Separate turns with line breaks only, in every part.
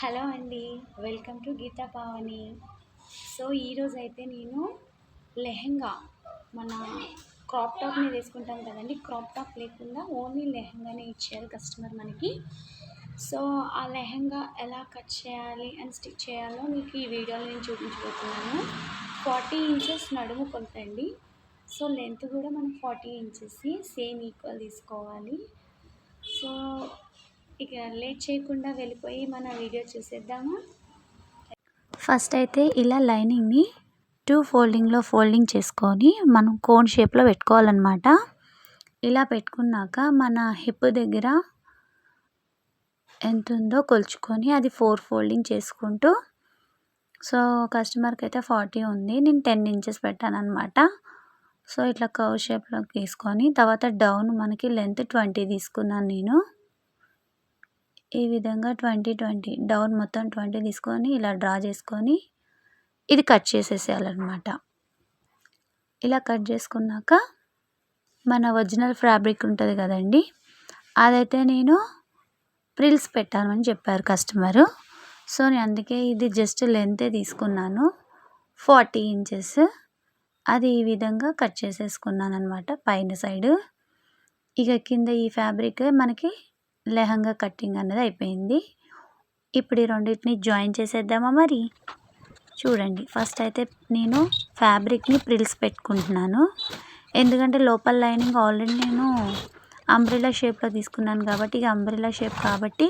Hello అండి welcome to Geetha Pavani. So ఈరోజు అయితే నేను లెహెంగా మన క్రాప్ టాప్ మీద వేసుకుంటాం కదండి క్రాప్ టాప్ లేకుండా ఓన్లీ లెహెంగానే ఇచ్చారు కస్టమర్ మనకి. సో ఆ లెహెంగా ఎలా కట్ చేయాలి అండ్ స్టిచ్ చేయాలో మీకు ఈ వీడియోలో నేను చూపించబోతున్నాను. ఫార్టీ ఇంచెస్ నడుము కొలతండి సో లెంత్ కూడా మనం ఫార్టీ ఇంచెస్ సేమ్ ఈక్వల్ తీసుకోవాలి. సో ఇక లేట్ చేయకుండా వెళ్ళిపోయి మన వీడియో చూసేద్దామా?
ఫస్ట్ అయితే ఇలా లైనింగ్ని టూ ఫోల్డింగ్లో ఫోల్డింగ్ చేసుకొని మనం కోన్ షేప్లో పెట్టుకోవాలన్నమాట. ఇలా పెట్టుకున్నాక మన హిప్ దగ్గర ఎంత ఉందో కొలుచుకొని అది ఫోర్ ఫోల్డింగ్ చేసుకుంటూ సో కస్టమర్కి అయితే ఫార్టీ ఉంది నేను టెన్ ఇంచెస్ పెట్టాను అనమాట సో ఇట్లా కవ్ షేప్లో తీసుకొని తర్వాత డౌన్ మనకి లెంత్ ట్వంటీ తీసుకున్నాను నేను. ఈ విధంగా ట్వంటీ ట్వంటీ డౌన్ మొత్తం ట్వంటీ తీసుకొని ఇలా డ్రా చేసుకొని ఇది కట్ చేసేసేయాలన్నమాట. ఇలా కట్ చేసుకున్నాక మన ఒరిజినల్ ఫ్యాబ్రిక్ ఉంటుంది కదండి అదైతే నేను ప్రిల్స్ పెట్టాను చెప్పారు కస్టమరు. సో నేను అందుకే ఇది జస్ట్ లెంతే తీసుకున్నాను ఫార్టీ ఇంచెస్. అది ఈ విధంగా కట్ చేసేసుకున్నాను అనమాట పైన సైడ్. ఇక కింద ఈ ఫ్యాబ్రిక్ మనకి లెహంగా కట్టింగ్ అనేది అయిపోయింది. ఇప్పుడు ఈ రెండింటిని జాయిన్ చేసేద్దామా మరి? చూడండి ఫస్ట్ అయితే నేను ఫ్యాబ్రిక్ని ప్రిల్స్ పెట్టుకుంటున్నాను. ఎందుకంటే లోపల లైనింగ్ ఆల్రెడీ నేను అంబ్రిలా షేప్లో తీసుకున్నాను కాబట్టి ఇక అంబ్రిలా షేప్ కాబట్టి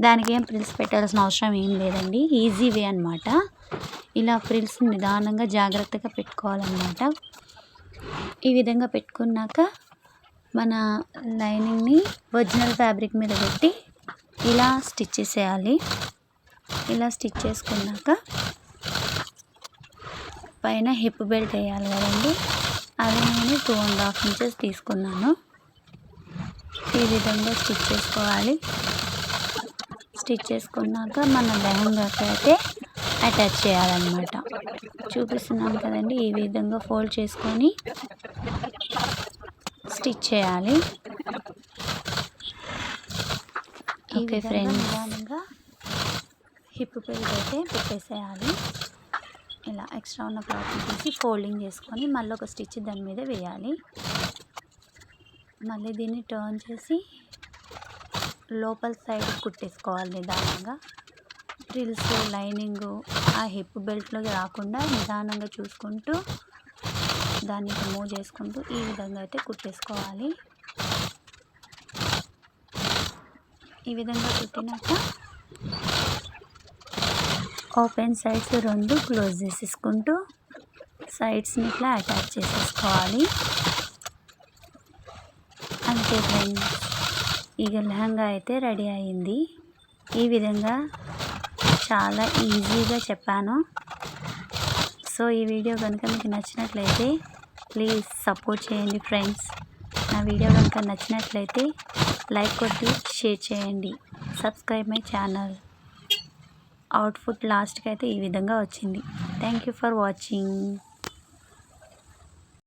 దానికి ఏం ప్రిల్స్ పెట్టాల్సిన అవసరం ఏం లేదండి. ఈజీ వే అనమాట ఇలా ప్రిల్స్ నిదానంగా జాగ్రత్తగా పెట్టుకోవాలన్నమాట. ఈ విధంగా పెట్టుకున్నాక మన లైనింగ్ని ఒరిజినల్ ఫ్యాబ్రిక్ మీద పెట్టి ఇలా స్టిచ్ చేసేయాలి. ఇలా స్టిచ్ చేసుకున్నాక పైన హిప్ బెల్ట్ వేయాలి కదండి. అది నేను టూ అండ్ హాఫ్ ఇంచెస్ తీసుకున్నాను. ఈ విధంగా స్టిచ్ చేసుకోవాలి. స్టిచ్ చేసుకున్నాక మన లెహంగాకి అయితే అటాచ్ చేయాలన్నమాట. చూపిస్తున్నాం కదండి ఈ విధంగా ఫోల్డ్ చేసుకొని స్టిచ్ చేయాలి. Okay friends. హిప్ బెల్ట్ అయితే పెట్టేసేయాలి. ఇలా ఎక్స్ట్రా ఉన్న క్లాత్ తీసి ఫోల్డింగ్ చేసుకొని మళ్ళీ ఒక స్టిచ్ దాని మీద వేయాలి. మళ్ళీ దీన్ని టర్న్ చేసి లోపల సైడ్ కుట్టేసుకోవాలి నిదానంగా. ఫ్రిల్స్ లైనింగ్ ఆ హిప్ బెల్ట్లోకి రాకుండా నిదానంగా చూసుకుంటూ దాన్ని మూవ్ చేసుకుంటూ ఈ విధంగా అయితే కుట్టేసుకోవాలి. ఈ విధంగా కుట్టినాక ఓపెన్ సైడ్స్ రెండు క్లోజ్ చేసేసుకుంటూ సైడ్స్ని ఇట్లా అటాచ్ చేసేసుకోవాలి. అంతే ఫ్రెండ్స్ ఇక లెహంగా అయితే రెడీ అయింది. ఈ విధంగా చాలా ఈజీగా చెప్పాను. సో ఈ వీడియో కనుక మీకు నచ్చినట్లయితే ప్లీజ్ సపోర్ట్ చేయండి ఫ్రెండ్స్ నా వీడియో కనుక నచ్చినట్లయితే లైక్ కొట్టి షేర్ చేయండి. సబ్స్క్రైబ్ మై ఛానల్ అవుట్ఫుట్ లాస్ట్కి అయితే ఈ విధంగా వచ్చింది. Thank you for watching